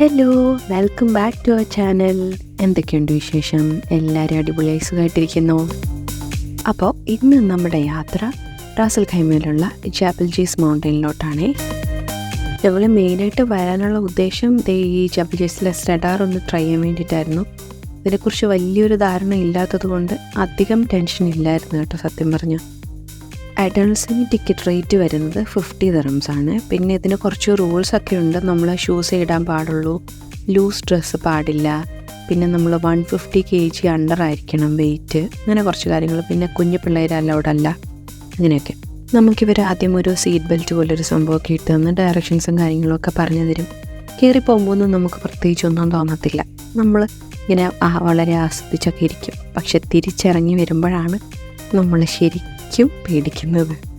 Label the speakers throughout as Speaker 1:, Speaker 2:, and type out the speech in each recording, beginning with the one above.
Speaker 1: Hello welcome back to our channel എന്തൊക്കെയുണ്ട് വിശേഷം? എല്ലാവരും അടിപൊളിയായി സുഖമായിട്ടിരിക്കുന്നു. അപ്പോൾ ഇന്ന് നമ്മുടെ യാത്ര റാസൽ ഖൈമയിലുള്ള ജാബൽ ജീസ് മൗണ്ടനിലോട്ടാണ്. ഞങ്ങൾ മെയിനായിട്ട് വരാനുള്ള ഉദ്ദേശം ഈ ജബൽ ജീസിലെ സ്റ്റഡാർ ഒന്ന് ട്രൈ ചെയ്യാൻ വേണ്ടിയിട്ടായിരുന്നു. ഇതിനെക്കുറിച്ച് വലിയൊരു ധാരണ ഇല്ലാത്തത് കൊണ്ട് അധികം ടെൻഷൻ ഇല്ലായിരുന്നു കേട്ടോ സത്യം പറഞ്ഞാൽ അഡൾട്ട്സിന് ടിക്കറ്റ് റേറ്റ് വരുന്നത് ഫിഫ്റ്റി ദറംസ് ആണ്. പിന്നെ ഇതിന് കുറച്ച് റൂൾസ് ഒക്കെ ഉണ്ട്. നമ്മൾ ഷൂസ് ഇടാൻ പാടുള്ളൂ ലൂസ് ഡ്രസ്സ് പാടില്ല പിന്നെ നമ്മൾ one fifty K G under ആയിരിക്കണം വെയിറ്റ് അങ്ങനെ കുറച്ച് കാര്യങ്ങൾ പിന്നെ കുഞ്ഞു പിള്ളേർ അലൗഡ് അല്ല. അങ്ങനെയൊക്കെ നമുക്കിവർ ആദ്യം ഒരു സീറ്റ് ബെൽറ്റ് പോലൊരു സംഭവമൊക്കെ ഇട്ട് തന്ന് ഡയറക്ഷൻസും കാര്യങ്ങളൊക്കെ പറഞ്ഞു തരും. കയറി പോകുമ്പോഴൊന്നും നമുക്ക് പ്രത്യേകിച്ചൊന്നും തോന്നത്തില്ല. നമ്മൾ ഇങ്ങനെ വളരെ ആസ്വദിച്ചൊക്കെ ഇരിക്കും. പക്ഷെ തിരിച്ചിറങ്ങി വരുമ്പോഴാണ് നമ്മൾ ശരിക്കും പേടിക്കുന്നത്.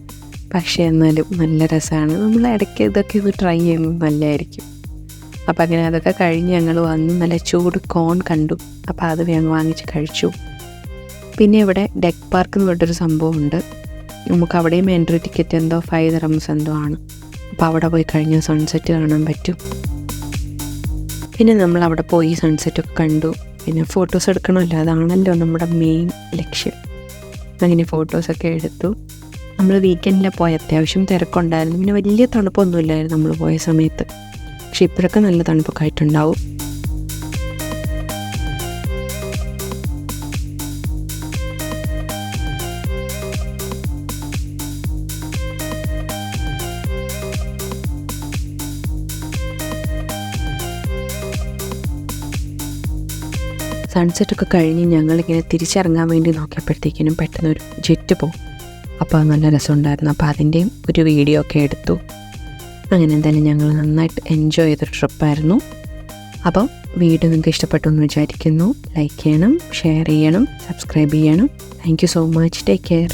Speaker 1: പക്ഷേ എന്നാലും നല്ല രസമാണ്. നമ്മൾ ഇടയ്ക്ക് ഇതൊക്കെ ഒന്ന് ട്രൈ ചെയ്യുന്നത് നല്ലതായിരിക്കും. അപ്പോൾ അങ്ങനെ അതൊക്കെ കഴിഞ്ഞ് ഞങ്ങൾ വന്ന് നല്ല ചൂട് കോൺ കണ്ടു. അപ്പോൾ അത് ഞങ്ങൾ വാങ്ങിച്ച് കഴിച്ചു. പിന്നെ ഇവിടെ ഡെക്ക് പാർക്ക് എന്ന് പറഞ്ഞിട്ടൊരു സംഭവമുണ്ട് നമുക്ക് അവിടെയും എൻട്രി ടിക്കറ്റ് എന്തോ ഫൈവ് തെറംസ് എന്തോ ആണ്. അപ്പോൾ അവിടെ പോയി കഴിഞ്ഞ് സൺസെറ്റ് കാണാൻ പറ്റും. പിന്നെ നമ്മൾ അവിടെ പോയി സൺസെറ്റൊക്കെ കണ്ടു. പിന്നെ ഫോട്ടോസ് എടുക്കണമല്ലോ. അതാണല്ലോ നമ്മുടെ മെയിൻ ലക്ഷ്യം. അങ്ങനെ ഫോട്ടോസൊക്കെ എടുത്തു. നമ്മൾ വീക്കെൻഡിലാണ് പോയ. അത്യാവശ്യം തിരക്കുണ്ടായിരുന്നു. പിന്നെ വലിയ തണുപ്പൊന്നുമില്ലായിരുന്നു നമ്മൾ പോയ സമയത്ത്. പക്ഷെ ഇപ്പോഴൊക്കെ നല്ല തണുപ്പൊക്കെ ആയിട്ടുണ്ടാവും. സൺസെറ്റ് ഒക്കെ കഴിഞ്ഞ് ഞങ്ങളിങ്ങനെ തിരിച്ചിറങ്ങാൻ വേണ്ടി നോക്കിയപ്പോഴത്തേക്കിനും പെട്ടെന്ന് ഒരു ജെറ്റ് പോകും അപ്പോൾ നല്ല രസമുണ്ടായിരുന്നു. അപ്പോൾ അതിന്റെയും ഒരു വീഡിയോ ഒക്കെ എടുത്തു. അങ്ങനെ എന്തായാലും ഞങ്ങൾ നന്നായിട്ട് എൻജോയ് ചെയ്തൊരു ട്രിപ്പായിരുന്നു അപ്പം വീഡിയോ നിങ്ങൾക്ക് ഇഷ്ടപ്പെട്ടു എന്ന് വിചാരിക്കുന്നു. ലൈക്ക് ചെയ്യണം ഷെയർ ചെയ്യണം സബ്സ്ക്രൈബ് ചെയ്യണം. Thank so much take care